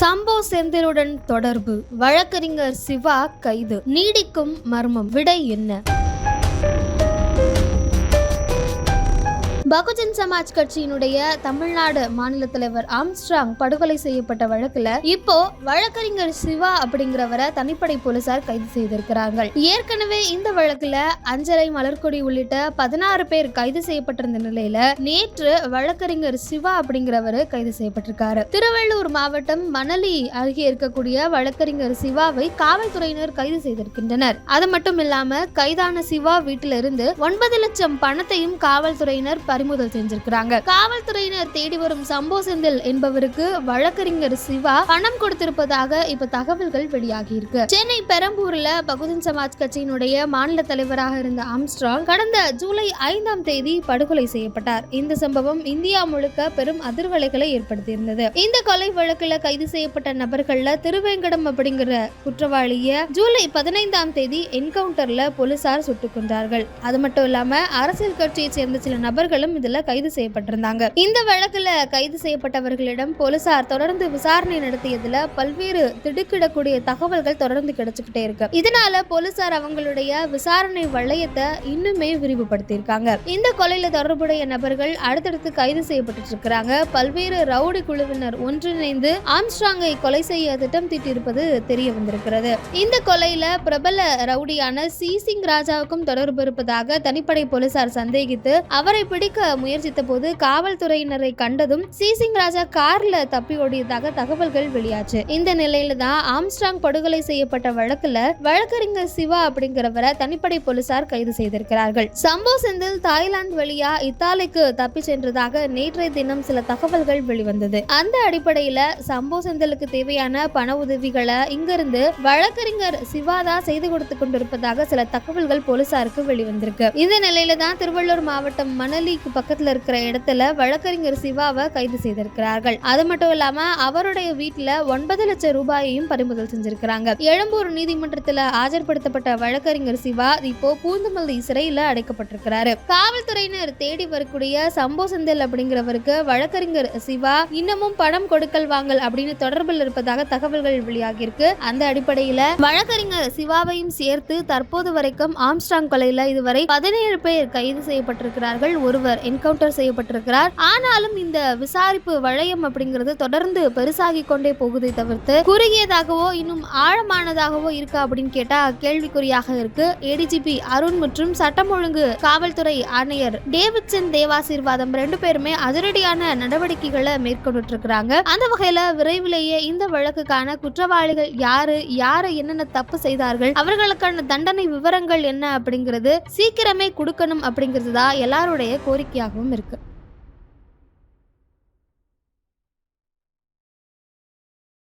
சம்போ செந்திலுடன் தொடர்பு. வழக்கறிஞர் சிவா கைது. நீடிக்கும் மர்மம். விடை என்ன? பகுஜன் சமாஜ் கட்சியினுடைய தமிழ்நாடு மாநில தலைவர் ஆம்ஸ்ட்ராங் படுகொலை செய்யப்பட்ட வழக்குல இப்போ வழக்கறிஞர் சிவா அப்படிங்கிறவரை தனிப்படை போலீசார் கைது செய்திருக்கிறாங்க. ஏற்கனவே இந்த வழக்குல அஞ்சலை மலர்கொடி உள்ளிட்ட பதினாறு பேர் கைது செய்யப்பட்டிருந்த நிலையில நேற்று வழக்கறிஞர் சிவா அப்படிங்கிறவர் கைது செய்யப்பட்டிருக்காரு. திருவள்ளூர் மாவட்டம் மணலி அருகே இருக்கக்கூடிய வழக்கறிஞர் சிவாவை காவல்துறையினர் கைது செய்திருக்கின்றனர். அது மட்டும் இல்லாம கைதான சிவா வீட்டிலிருந்து ஒன்பது லட்சம் பணத்தையும் காவல்துறையினர் பறிமுதல் செஞ்சிருக்கிறாங்க காவல்துறையினர் தேடி வரும் சம்போ செந்தில் என்பவருக்கு வழக்கறிஞர் சிவா பணம் கொடுத்திருப்பதாக இப்ப தகவல்கள் வெளியாகி இருக்கு. சென்னை பெரம்பூர்ல பகுஜன் சமாஜ் கட்சியினுடைய மாநில தலைவராக இருந்த ஆம்ஸ்ட்ராங் கடந்த ஜூலை ஐந்தாம் தேதி படுகொலை செய்யப்பட்டார். இந்த சம்பவம் இந்தியா முழுக்க பெரும் அதிர்வலைகளை ஏற்படுத்தியிருந்தது. இந்த கொலை வழக்கில் கைது செய்யப்பட்ட நபர்கள்ல திருவேங்கடம் அப்படிங்கிற குற்றவாளிய ஜூலை பதினைந்தாம் தேதி என்கவுண்டர்ல போலீசார் சுட்டுக் கொண்டார்கள் அது மட்டும் இல்லாம அரசியல் கட்சியை சேர்ந்த சில நபர்களும் இதுல கைது செய்யப்பட்டிருந்தாங்க. இந்த வழக்குல கைது செய்யப்பட்டவர்களிடம் போலீசார் தொடர்ந்து விசாரணை நடத்தியதுல பல்வேறு திடுக்கிடக்கூடிய தகவல்கள் தொடர்ந்து கிடைச்சுக்கிட்டே இருக்கு. இதனால போலீசார் அவங்களுடைய விசாரணை வளையத்தை இன்னுமே விரிவுபடுத்தியிருக்காங்க. இந்த கொலையில தொடர்புடைய நபர்கள் அடுத்தடுத்து கைது செய்யப்பட்டு இருக்கிறாங்க பல்வேறு ரவுடி குழுவினர் ஒன்றிணைந்து ஆம்ஸ்ட்ராங்கை கொலை செய்ய திட்டம் தீட்டியிருப்பது தெரிய வந்திருக்கிறது. இந்த கொலையில பிரபல ரவுடியான சி. சிங் ராஜாவுக்கும் தொடர்பு இருப்பதாக தனிப்படை போலீசார் சந்தேகித்து அவரை பிடிக்க முயற்சித்த போது காவல்துறையினரை கண்டதும் சீசிங் ராஜா கார்ல தப்பி ஓடியதாக தகவல்கள் வெளியாச்சு. இந்த நிலையில தான் ஆம்ஸ்ட்ராங் படுகொலை செய்யப்பட்ட வழக்குல வழக்கறிஞர் சிவா அப்படிங்கிறவரை தனிப்படை போலீசார் கைது செய்திருக்கிறார்கள். சம்போ செந்தில் தாய்லாந்து வழியா இத்தாலிக்கு தப்பி சென்றதாக நேற்றைய தினம் சில தகவல்கள் வெளிவந்தது. அந்த அடிப்படையில சம்போ செந்திலுக்கு தேவையான பண உதவிகளை இங்கிருந்து வழக்கறிஞர் சிவாதா செய்து கொடுத்து கொண்டிருப்பதாக சில தகவல்கள் போலீசாருக்கு வெளிவந்திருக்கு. இந்த நிலையில தான் திருவள்ளூர் மாவட்டம் கோயிலுக்கு பக்கத்துல இருக்கிற இடத்துல வழக்கறிஞர் சிவாவை கைது செய்திருக்கிறார்கள். அது மட்டும் இல்லாம அவருடைய வீட்டுல ஒன்பது லட்சம் ரூபாயையும் பறிமுதல் செஞ்சிருக்கிறாங்க. எழும்பூர் நீதிமன்றத்துல ஆஜர்படுத்தப்பட்ட வழக்கறிஞர் சிவா இப்போ பூந்தமல்லி சிறையில அடைக்கப்பட்டிருக்கிறாரு. காவல்துறையினர் தேடி வரக்கூடிய சம்போ செந்தில் அப்படிங்கிறவருக்கு வழக்கறிஞர் சிவா இன்னமும் பணம் கொடுக்கல் வாங்கல் அப்படின்னு தொடர்பில் இருப்பதாக தகவல்கள் வெளியாகியிருக்கு அந்த அடிப்படையில வழக்கறிஞர் சிவாவையும் சேர்த்து தற்போது வரைக்கும் ஆம்ஸ்டாங் கொலையில இதுவரை பதினேழு பேர் கைது செய்யப்பட்டிருக்கிறார்கள். ஒருவர் என்கவுண்டர் செய்யப்பட்டிருக்கிறார். ஆனாலும் இந்த விசாரிப்பு வளையம் அப்படிங்கிறது தொடர்ந்து பெருசாகி கொண்டே போகுதை தவிர்த்து குறுகியதாகவோ இன்னும் ஆழமானதாகவோ இருக்கா அப்படின்னு கேட்டா கேள்விக்குறியாக இருக்கு. ஏடிஜிபி அருண் மற்றும் சட்டம் ஒழுங்கு காவல்துறை ஆணையர் டேவிட்சன் தேவாசீர்வாதம் ரெண்டு பேருமே அதிரடியான நடவடிக்கைகளை மேற்கொண்டுட்டு இருக்கிறாங்க அந்த வகையில விரைவிலேயே இந்த வழக்குக்கான குற்றவாளிகள் யாரு யாரு என்னென்ன தப்பு செய்தார்கள் அவர்களுக்கான தண்டனை விவரங்கள் என்ன அப்படிங்கிறது சீக்கிரமே கொடுக்கணும் அப்படிங்கிறது தான் எல்லாருடைய கோரிக்கையாகவும் இருக்கு